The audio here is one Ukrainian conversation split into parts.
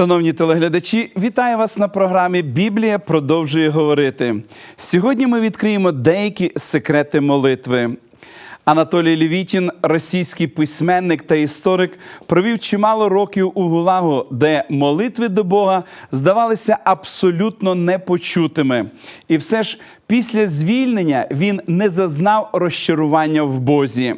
Шановні телеглядачі, вітаю вас на програмі Біблія продовжує говорити. Сьогодні ми відкриємо деякі секрети молитви. Анатолій Лівітін, російський письменник та історик, провів чимало років у Гулагу, де молитви до Бога здавалися абсолютно непочутими. І все ж після звільнення він не зазнав розчарування в Бозі.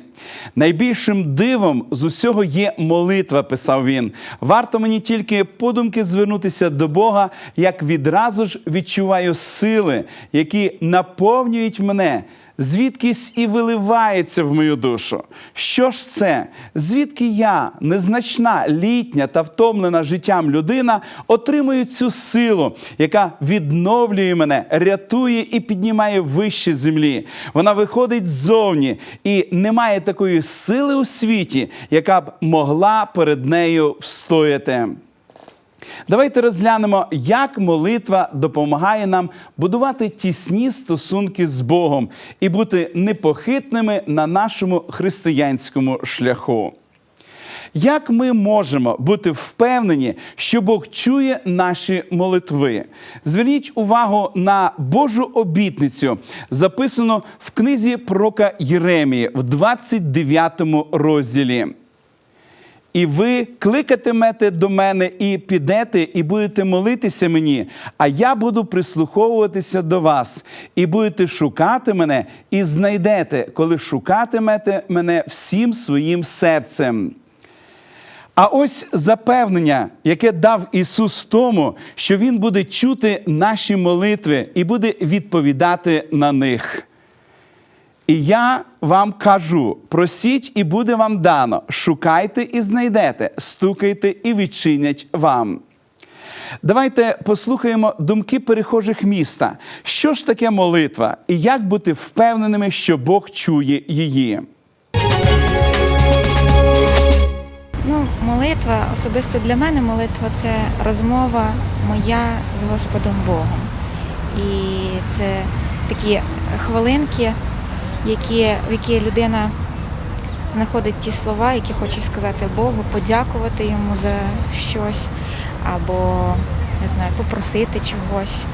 Найбільшим дивом з усього є молитва, писав він. Варто мені тільки подумки звернутися до Бога, як відразу ж відчуваю сили, які наповнюють мене звідкись і виливається в мою душу. Що ж це? Звідки я, незначна, літня та втомлена життям людина, отримую цю силу, яка відновлює мене, рятує і піднімає вище землі. Вона виходить ззовні і немає такої сили у світі, яка б могла перед нею встояти. Давайте розглянемо, як молитва допомагає нам будувати тісні стосунки з Богом і бути непохитними на нашому християнському шляху. Як ми можемо бути впевнені, що Бог чує наші молитви? Зверніть увагу на Божу обітницю, записану в книзі пророка Єремії в 29 розділі. І ви кликатимете до мене і підете, і будете молитися мені, а я буду прислуховуватися до вас, і будете шукати мене, і знайдете, коли шукатимете мене всім своїм серцем. А ось запевнення, яке дав Ісус тому, що Він буде чути наші молитви і буде відповідати на них. І я вам кажу: просіть, і буде вам дано, шукайте і знайдете, стукайте і відчинять вам. Давайте послухаємо думки перехожих міста. Що ж таке молитва, і як бути впевненими, що Бог чує її? Ну, молитва, особисто для мене молитва це розмова моя з Господом Богом. І це такі хвилинки, які, в які людина знаходить ті слова, які хоче сказати Богу, подякувати йому за щось, або не знаю, попросити чогось.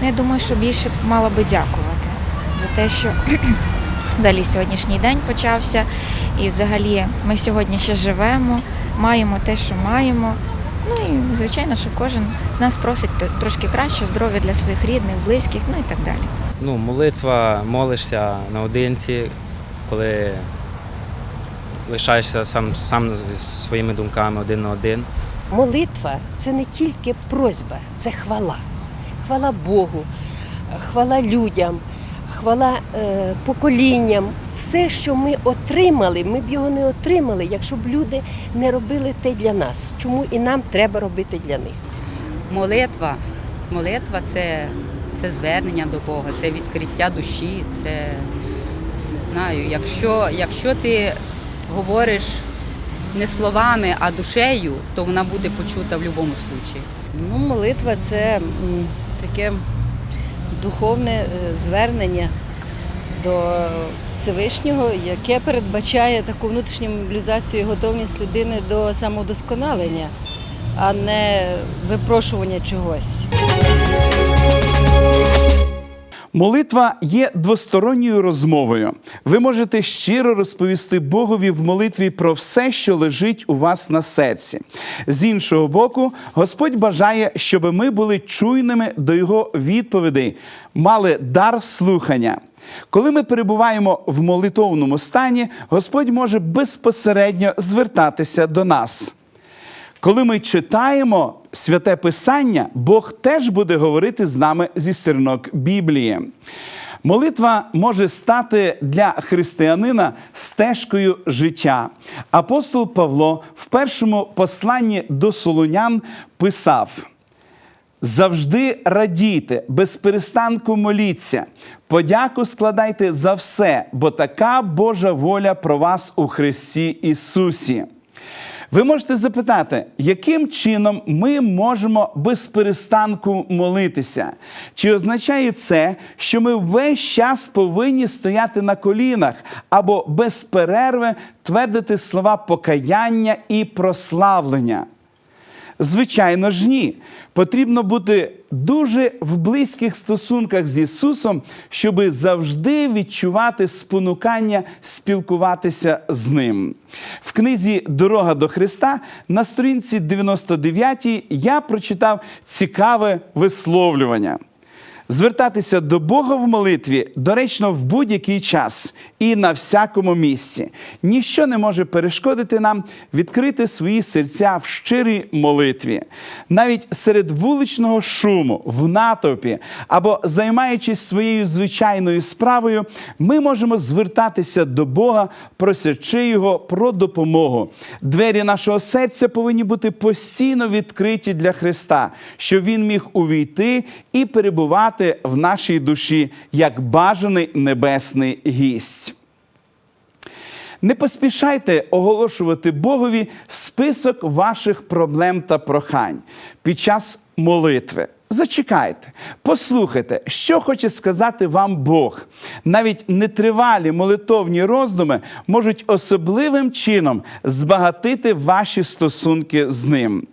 Ну, я думаю, що більше мала би дякувати за те, що взагалі сьогоднішній день почався, і взагалі ми сьогодні ще живемо, маємо те, що маємо. Ну і звичайно, що кожен з нас просить трошки краще здоров'я для своїх рідних, близьких, ну і так далі. Ну, молитва, молишся наодинці, коли лишаєшся сам, сам зі своїми думками один на один. Молитва це не тільки просьба, це хвала. Хвала Богу, хвала людям, хвала е, поколінням. Все, що ми отримали, ми б його не отримали, якщо б люди не робили те для нас. Чому і нам треба робити для них? Молитва. Молитва це, це звернення до Бога, це відкриття душі, це не знаю, якщо, якщо ти говориш не словами, а душею, то вона буде почута в будь-якому випадку. Ну, молитва це таке духовне е, звернення до Всевишнього, яке передбачає таку внутрішню мобілізацію і готовність людини до самодосконалення, а не випрошування чогось. Молитва є двосторонньою розмовою. Ви можете щиро розповісти Богові в молитві про все, що лежить у вас на серці. З іншого боку, Господь бажає, щоб ми були чуйними до Його відповідей, мали дар слухання. Коли ми перебуваємо в молитовному стані, Господь може безпосередньо звертатися до нас. Коли ми читаємо святе Писання, Бог теж буде говорити з нами зі сторінок Біблії. Молитва може стати для християнина стежкою життя. Апостол Павло в першому посланні до Солонян писав. Завжди радійте, без перестанку моліться, подяку складайте за все, бо така Божа воля про вас у Христі Ісусі. Ви можете запитати, яким чином ми можемо без перестанку молитися? Чи означає це, що ми весь час повинні стояти на колінах або без перерви твердити слова покаяння і прославлення? Звичайно ж, ні. Потрібно бути дуже в близьких стосунках з Ісусом, щоб завжди відчувати спонукання спілкуватися з Ним. В книзі Дорога до Христа на сторінці 99 я прочитав цікаве висловлювання. Звертатися до Бога в молитві доречно в будь-який час і на всякому місці. Ніщо не може перешкодити нам відкрити свої серця в щирій молитві. Навіть серед вуличного шуму, в натовпі або займаючись своєю звичайною справою, ми можемо звертатися до Бога, просячи Його про допомогу. Двері нашого серця повинні бути постійно відкриті для Христа, щоб Він міг увійти і перебувати в нашій душі як бажаний небесний гість. Не поспішайте оголошувати Богові список ваших проблем та прохань під час молитви. Зачекайте, послухайте, що хоче сказати вам Бог. Навіть нетривалі молитовні роздуми можуть особливим чином збагатити ваші стосунки з ним.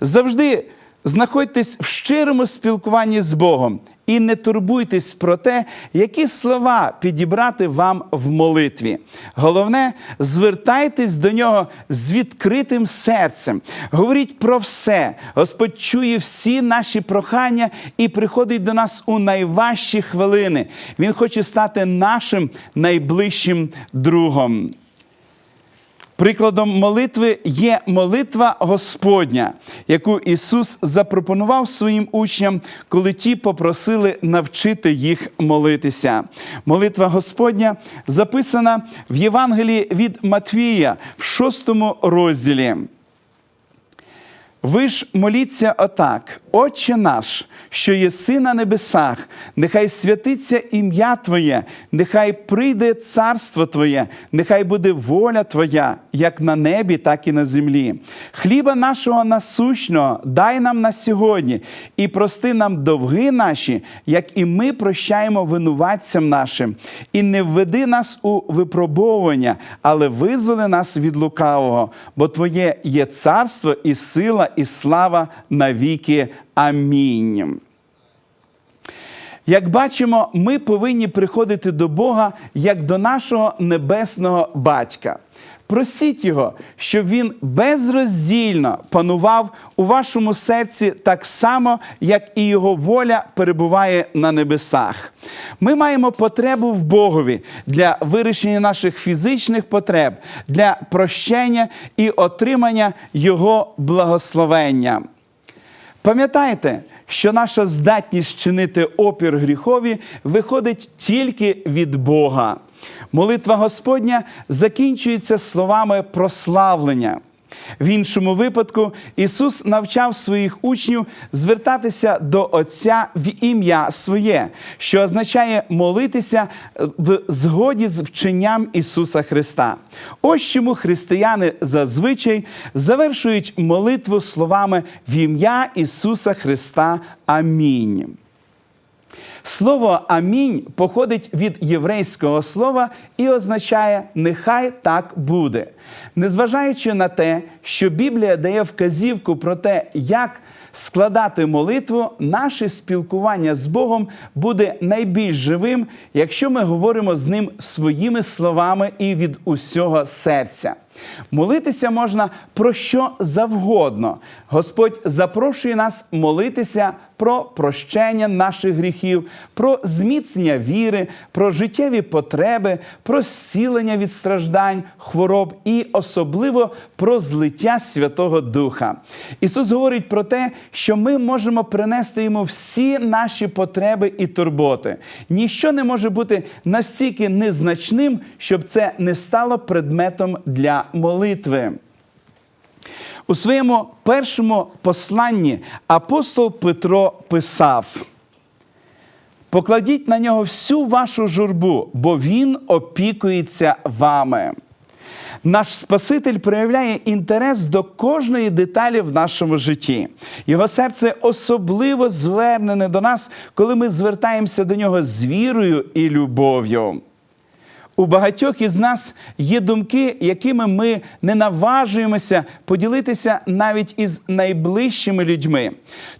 Завжди знаходьтесь в щирому спілкуванні з Богом і не турбуйтесь про те, які слова підібрати вам в молитві. Головне, звертайтесь до нього з відкритим серцем. Говоріть про все. Господь чує всі наші прохання і приходить до нас у найважчі хвилини. Він хоче стати нашим найближчим другом. Прикладом молитви є молитва Господня, яку Ісус запропонував своїм учням, коли ті попросили навчити їх молитися. Молитва Господня записана в Євангелії від Матвія в шостому розділі. Ви ж моліться отак, Отче наш, що єси на небесах, нехай святиться ім'я Твоє, нехай прийде царство Твоє, нехай буде воля Твоя, як на небі, так і на землі. Хліба нашого насущного дай нам на сьогодні, і прости нам довги наші, як і ми прощаємо винуватцям нашим, і не введи нас у випробовування, але визволи нас від лукавого, бо Твоє є царство і сила, і слава навіки. Амінь. Як бачимо, ми повинні приходити до Бога як до нашого небесного батька. Просіть Його, щоб Він безроздільно панував у вашому серці так само, як і Його воля перебуває на небесах. Ми маємо потребу в Богові для вирішення наших фізичних потреб, для прощення і отримання Його благословення. Пам'ятайте, що наша здатність чинити опір гріхові виходить тільки від Бога. Молитва Господня закінчується словами прославлення. В іншому випадку Ісус навчав своїх учнів звертатися до Отця в ім'я своє, що означає молитися в згоді з вченням Ісуса Христа. Ось чому християни зазвичай завершують молитву словами в ім'я Ісуса Христа. Амінь. Слово амінь походить від єврейського слова і означає нехай так буде. Незважаючи на те, що Біблія дає вказівку про те, як складати молитву, наше спілкування з Богом буде найбільш живим, якщо ми говоримо з ним своїми словами і від усього серця. Молитися можна про що завгодно. Господь запрошує нас молитися про прощення наших гріхів, про зміцнення віри, про життєві потреби, про зцілення від страждань, хвороб і особливо про злиття Святого Духа. Ісус говорить про те, що ми можемо принести йому всі наші потреби і турботи. Ніщо не може бути настільки незначним, щоб це не стало предметом для молитви. У своєму першому посланні апостол Петро писав: Покладіть на нього всю вашу журбу, бо він опікується вами. Наш Спаситель проявляє інтерес до кожної деталі в нашому житті. Його серце особливо звернене до нас, коли ми звертаємося до нього з вірою і любов'ю. У багатьох із нас є думки, якими ми не наважуємося поділитися навіть із найближчими людьми.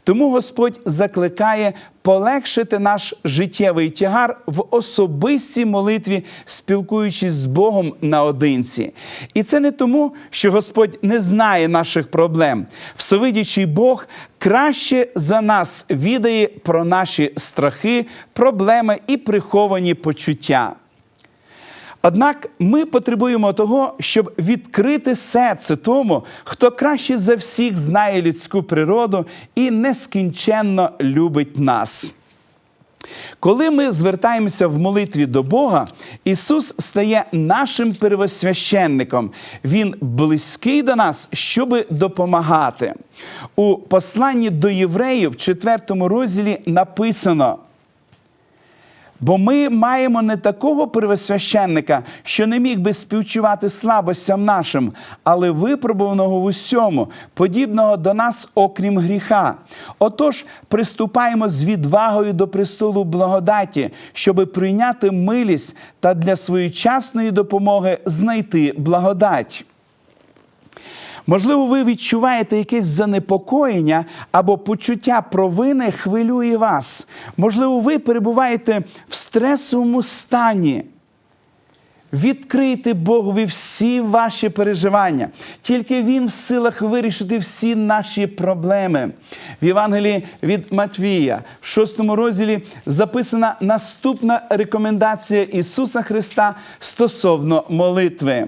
Тому Господь закликає полегшити наш життєвий тягар в особистій молитві, спілкуючись з Богом наодинці. І це не тому, що Господь не знає наших проблем. Всевидячий Бог краще за нас відає про наші страхи, проблеми і приховані почуття. Однак ми потребуємо того, щоб відкрити серце тому, хто краще за всіх знає людську природу і нескінченно любить нас. Коли ми звертаємося в молитві до Бога, Ісус стає нашим первосвященником. Він близький до нас, щоб допомагати. У посланні до євреїв, в 4 розділі написано. Бо ми маємо не такого первосвященника, що не міг би співчувати слабостям нашим, але випробуваного в усьому, подібного до нас, окрім гріха. Отож, приступаємо з відвагою до престолу благодаті, щоби прийняти милість та для своєчасної допомоги знайти благодать. Можливо, ви відчуваєте якесь занепокоєння або почуття провини хвилює вас. Можливо, ви перебуваєте в стресовому стані. Відкрийте Богові всі ваші переживання. Тільки Він в силах вирішити всі наші проблеми. В Євангелії від Матвія, в шостому розділі, записана наступна рекомендація Ісуса Христа стосовно молитви.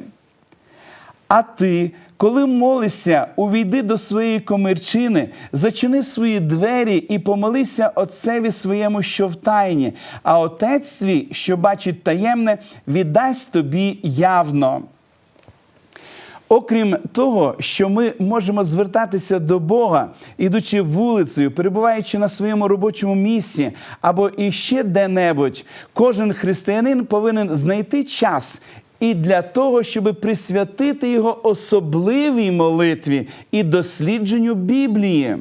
А ти, коли молишся, увійди до своєї комірчини, зачини свої двері і помолися Отцеві своєму, що в тайні, а Отець твій, що бачить таємне, віддасть тобі явно. Окрім того, що ми можемо звертатися до Бога, ідучи вулицею, перебуваючи на своєму робочому місці або іще де-небудь, кожен християнин повинен знайти час і для того, щоб присвятити його особливій молитві і дослідженню Біблії.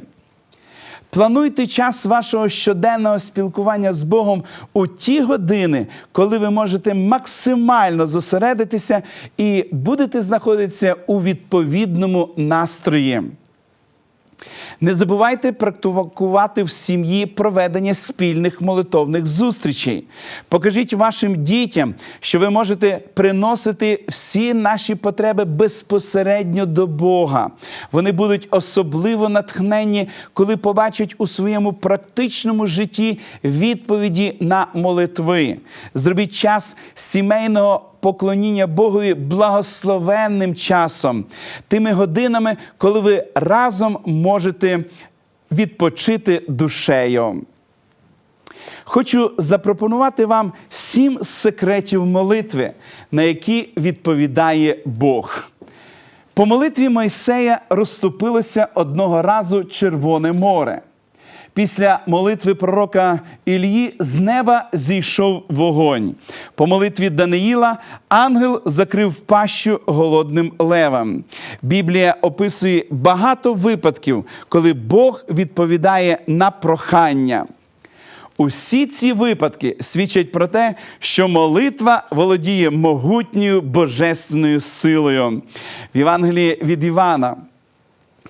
Плануйте час вашого щоденного спілкування з Богом у ті години, коли ви можете максимально зосередитися і будете знаходитися у відповідному настрої. Не забувайте практикувати в сім'ї проведення спільних молитовних зустрічей. Покажіть вашим дітям, що ви можете приносити всі наші потреби безпосередньо до Бога. Вони будуть особливо натхненні, коли побачать у своєму практичному житті відповіді на молитви. Зробіть час сімейного поклоніння Богові благословенним часом, тими годинами, коли ви разом можете відпочити душею. Хочу запропонувати вам сім секретів молитви, на які відповідає Бог. По молитві Мойсея розступилося одного разу Червоне море. Після молитви пророка Ілії з неба зійшов вогонь. По молитві Даниїла ангел закрив пащу голодним левам. Біблія описує багато випадків, коли Бог відповідає на прохання. Усі ці випадки свідчать про те, що молитва володіє могутньою божественною силою. В Євангелії від Івана.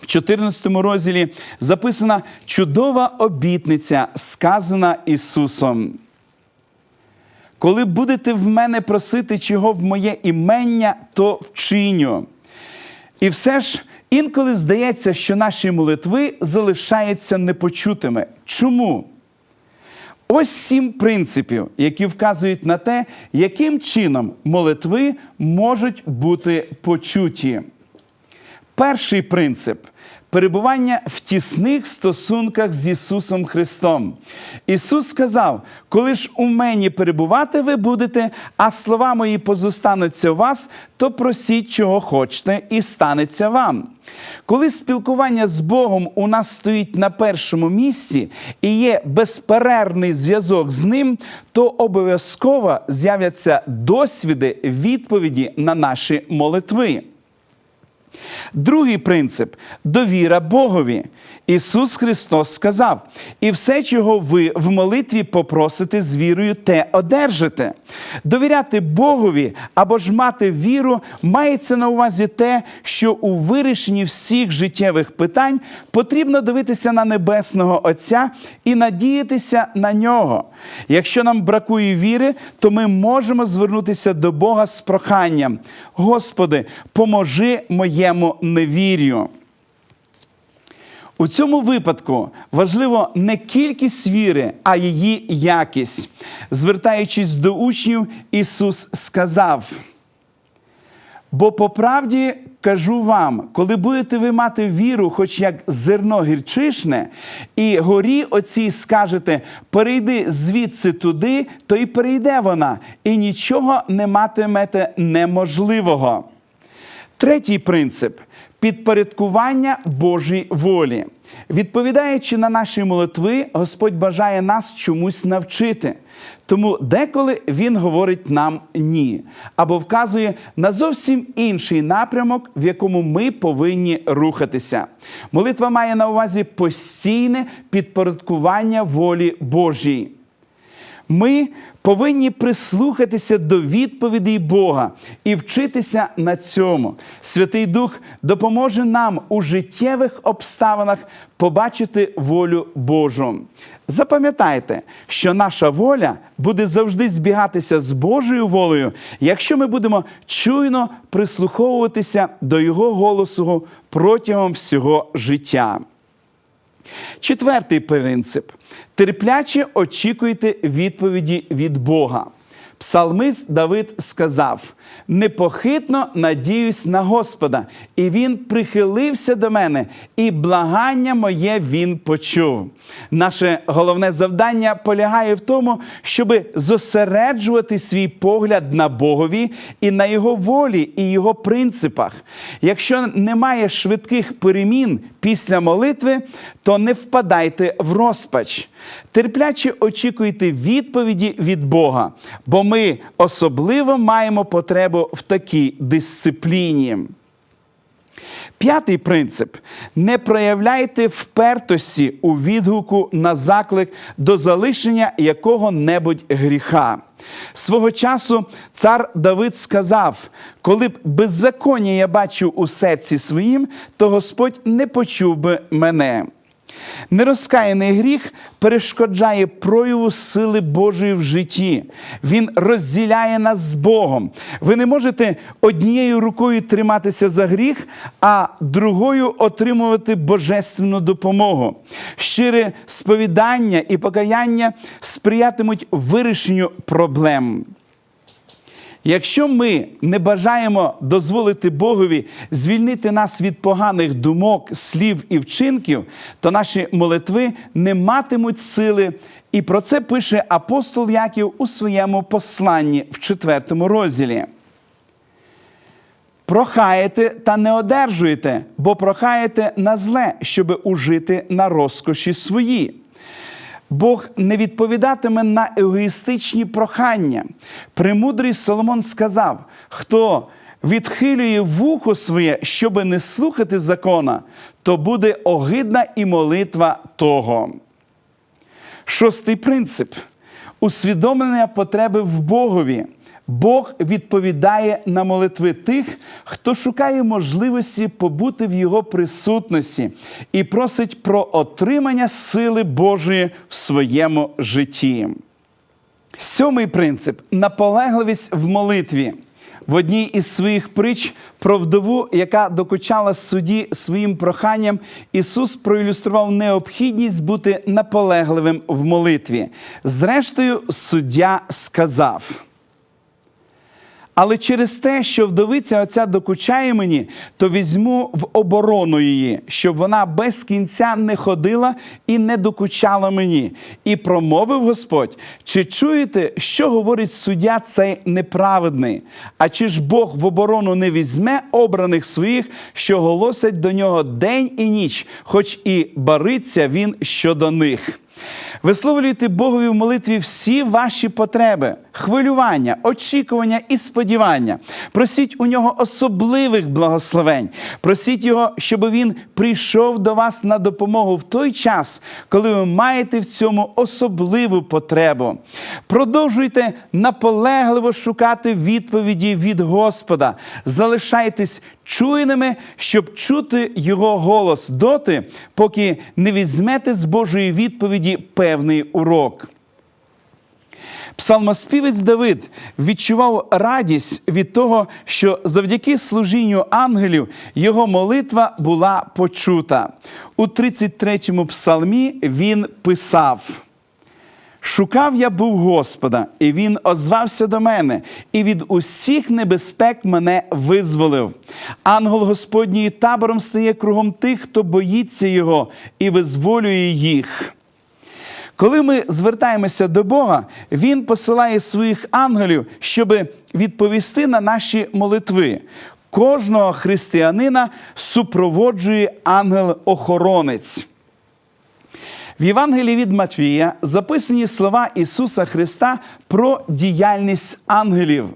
В 14 розділі записана чудова обітниця, сказана Ісусом. Коли будете в мене просити чого в моє імення, то вчиню. І все ж інколи здається, що наші молитви залишаються непочутими. Чому? Ось сім принципів, які вказують на те, яким чином молитви можуть бути почуті. Перший принцип перебування в тісних стосунках з Ісусом Христом. Ісус сказав: коли ж у мені перебувати ви будете, а слова мої позостануться у вас, то просіть, чого хочете, і станеться вам. Коли спілкування з Богом у нас стоїть на першому місці і є безперервний зв'язок з ним, то обов'язково з'являться досвіди відповіді на наші молитви. Другий принцип довіра Богові. Ісус Христос сказав: і все, чого ви в молитві попросите з вірою, те одержите. Довіряти Богові або ж мати віру мається на увазі те, що у вирішенні всіх життєвих питань потрібно дивитися на Небесного Отця і надіятися на нього. Якщо нам бракує віри, то ми можемо звернутися до Бога з проханням: Господи, поможи моєму невір'ю. У цьому випадку важливо не кількість віри, а її якість. Звертаючись до учнів, Ісус сказав. Бо по правді кажу вам, коли будете ви мати віру, хоч як зерно гірчишне, і горі оцій скажете, перейди звідси туди, то й перейде вона, і нічого не матимете неможливого. Третій принцип підпорядкування Божій волі. Відповідаючи на наші молитви, Господь бажає нас чомусь навчити. Тому деколи Він говорить нам ні або вказує на зовсім інший напрямок, в якому ми повинні рухатися. Молитва має на увазі постійне підпорядкування волі Божій. Ми повинні прислухатися до відповідей Бога і вчитися на цьому. Святий Дух допоможе нам у життєвих обставинах побачити волю Божу. Запам'ятайте, що наша воля буде завжди збігатися з Божою волею, якщо ми будемо чуйно прислуховуватися до Його голосу протягом всього життя. Четвертий принцип. Терпляче очікуйте відповіді від Бога. Псалмист Давид сказав: непохитно надіюсь на Господа, і він прихилився до мене, і благання моє він почув. Наше головне завдання полягає в тому, щоб зосереджувати свій погляд на Богові і на його волі і його принципах. Якщо немає швидких перемін після молитви, то не впадайте в розпач. Терпляче очікуйте відповіді від Бога, бо ми особливо маємо потребу в такій дисципліні. П'ятий принцип: не проявляйте впертості у відгуку на заклик до залишення якого-небудь гріха. Свого часу цар Давид сказав: коли б беззаконня я бачив у серці своїм, то Господь не почув би мене. Нерозкаяний гріх перешкоджає прояву сили Божої в житті. Він розділяє нас з Богом. Ви не можете однією рукою триматися за гріх, а другою отримувати божественну допомогу. Щире сповідання і покаяння сприятимуть вирішенню проблем. Якщо ми не бажаємо дозволити Богові звільнити нас від поганих думок, слів і вчинків, то наші молитви не матимуть сили. І про це пише апостол Яків у своєму посланні в четвертому розділі. Прохаєте та не одержуєте, бо прохаєте на зле, щоби ужити на розкоші свої. Бог не відповідатиме на егоїстичні прохання. Премудрий Соломон сказав: хто відхилює вухо своє, щоби не слухати закона, то буде огидна і молитва того. Шостий принцип усвідомлення потреби в Богові. Бог відповідає на молитви тих, хто шукає можливості побути в Його присутності і просить про отримання сили Божої в своєму житті. Сьомий принцип наполегливість в молитві. В одній із своїх притч про вдову, яка докучала судді своїм проханням, Ісус проілюстрував необхідність бути наполегливим в молитві. Зрештою, суддя сказав. Але через те, що вдовиця оця докучає мені, то візьму в оборону її, щоб вона без кінця не ходила і не докучала мені. І промовив Господь: чи чуєте, що говорить суддя цей неправедний? А чи ж Бог в оборону не візьме обраних своїх, що голосять до нього день і ніч, хоч і бариться він щодо них? Висловлюйте Богові в молитві всі ваші потреби. хвилювання, очікування і сподівання. Просіть у нього особливих благословень. Просіть його, щоб він прийшов до вас на допомогу в той час, коли ви маєте в цьому особливу потребу. Продовжуйте наполегливо шукати відповіді від Господа. Залишайтесь чуйними, щоб чути його голос доти, поки не візьмете з Божої відповіді певний урок. Псалмоспівець Давид відчував радість від того, що завдяки служінню ангелів його молитва була почута. У 33-му псалмі він писав. Шукав я був Господа, і Він озвався до мене, і від усіх небезпек мене визволив. Ангел Господній табором стає кругом тих, хто боїться Його, і визволює їх. Коли ми звертаємося до Бога, Він посилає своїх ангелів, щоб відповісти на наші молитви. Кожного християнина супроводжує ангел-охоронець. В Євангелії від Матвія записані слова Ісуса Христа про діяльність ангелів.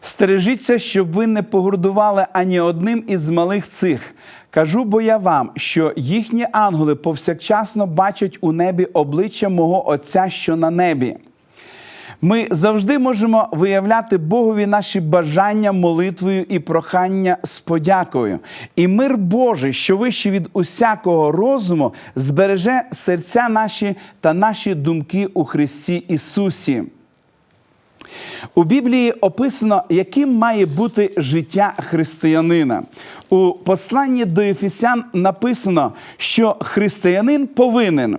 Стережіться, щоб ви не погордували ані одним із малих цих. Кажу бо я вам, що їхні ангели повсякчасно бачать у небі обличчя мого Отця, що на небі. Ми завжди можемо виявляти Богові наші бажання молитвою і прохання з подякою. І мир Божий, що вище від усякого розуму, збереже серця наші та наші думки у Христі Ісусі. У Біблії описано, яким має бути життя християнина. У посланні до Ефесян написано, що християнин повинен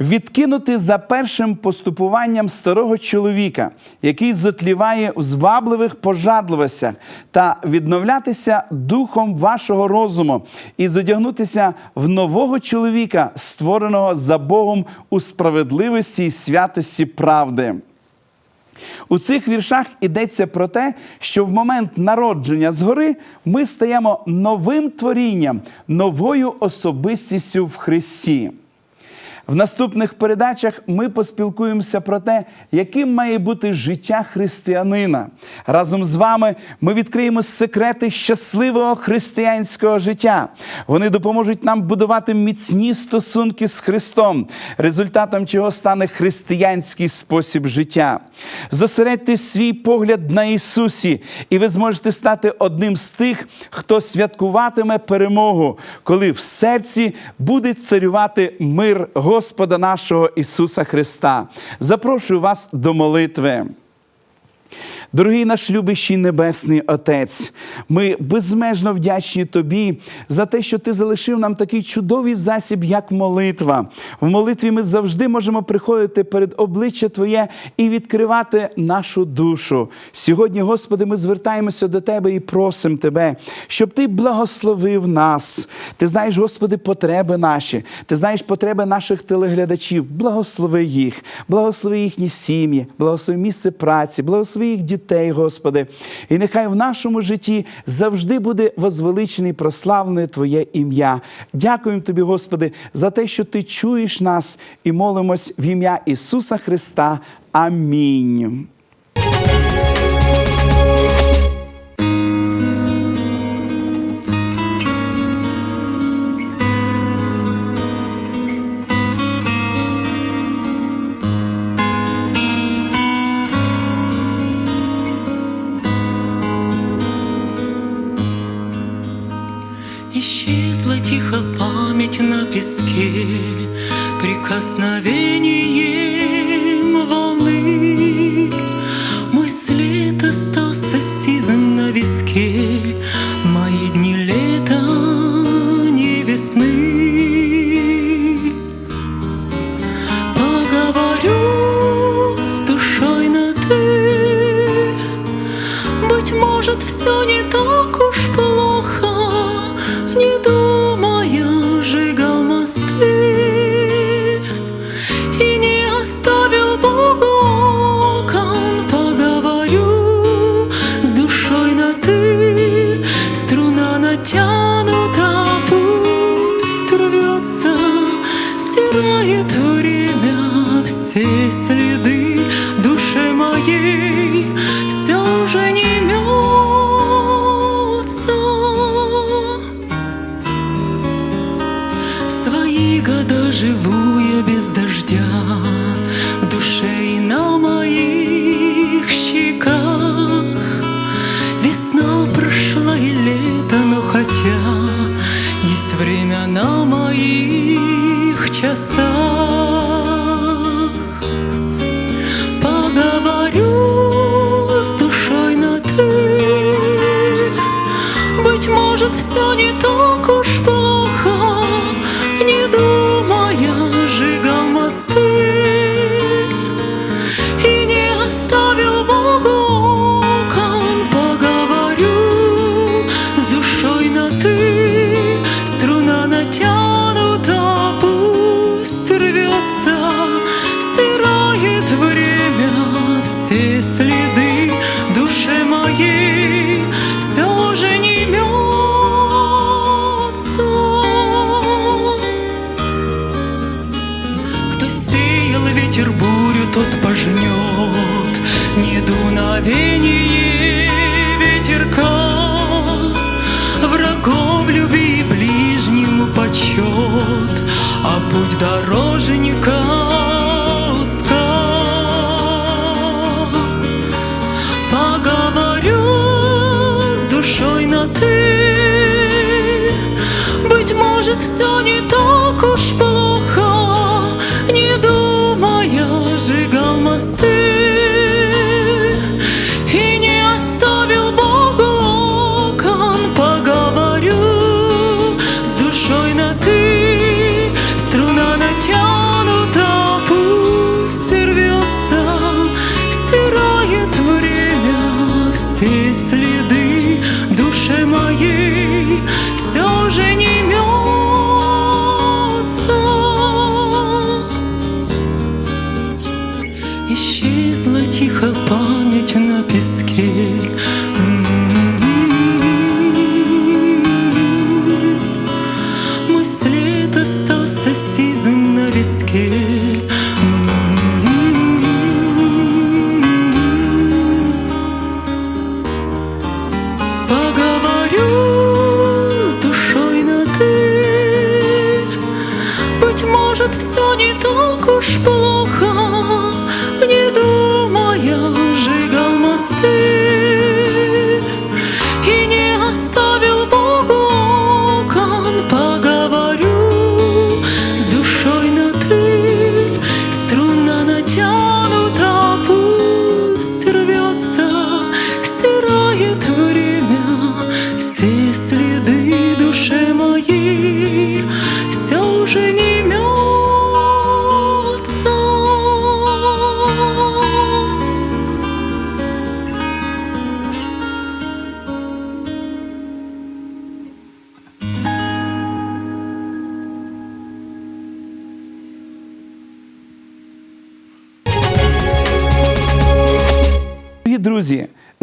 відкинути за першим поступуванням старого чоловіка, який затліває в звабливих пожадливостях, та відновлятися духом вашого розуму і задягнутися в нового чоловіка, створеного за Богом у справедливості і святості правди. У цих віршах йдеться про те, що в момент народження згори ми стаємо новим творінням, новою особистістю в Христі. В наступних передачах ми поспілкуємося про те, яким має бути життя християнина. Разом з вами ми відкриємо секрети щасливого християнського життя. Вони допоможуть нам будувати міцні стосунки з Христом, результатом чого стане християнський спосіб життя. Зосередьте свій погляд на Ісусі, і ви зможете стати одним з тих, хто святкуватиме перемогу, коли в серці буде царювати мир Господа нашого Ісуса Христа. Запрошую вас до молитви. Дорогий наш любящий Небесний Отець, ми безмежно вдячні Тобі за те, що Ти залишив нам такий чудовий засіб, як молитва. В молитві ми завжди можемо приходити перед обличчя Твоє і відкривати нашу душу. Сьогодні, Господи, ми звертаємося до Тебе і просимо Тебе, щоб Ти благословив нас. Ти знаєш, Господи, потреби наші, Ти знаєш потреби наших телеглядачів. Благослови їх, благослови їхні сім'ї, благослови місце праці, благослови їх дітей, Господи. І нехай в нашому житті завжди буде возвеличений, прославлене Твоє ім'я. Дякуємо Тобі, Господи, за те, що Ти чуєш нас і молимось в ім'я Ісуса Христа. Амінь. Может, все не так Поговорю с душой на «ты» Быть может, все не то почет, а путь дороженька узка. Поговорю с душой на ты, быть может, все не так.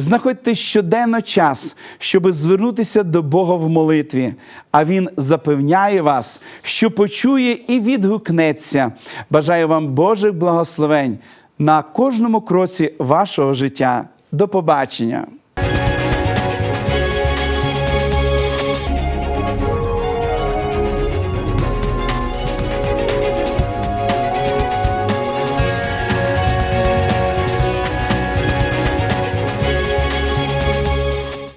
Знаходьте щоденно час, щоб звернутися до Бога в молитві, а Він запевняє вас, що почує і відгукнеться. Бажаю вам Божих благословень на кожному кроці вашого життя. До побачення!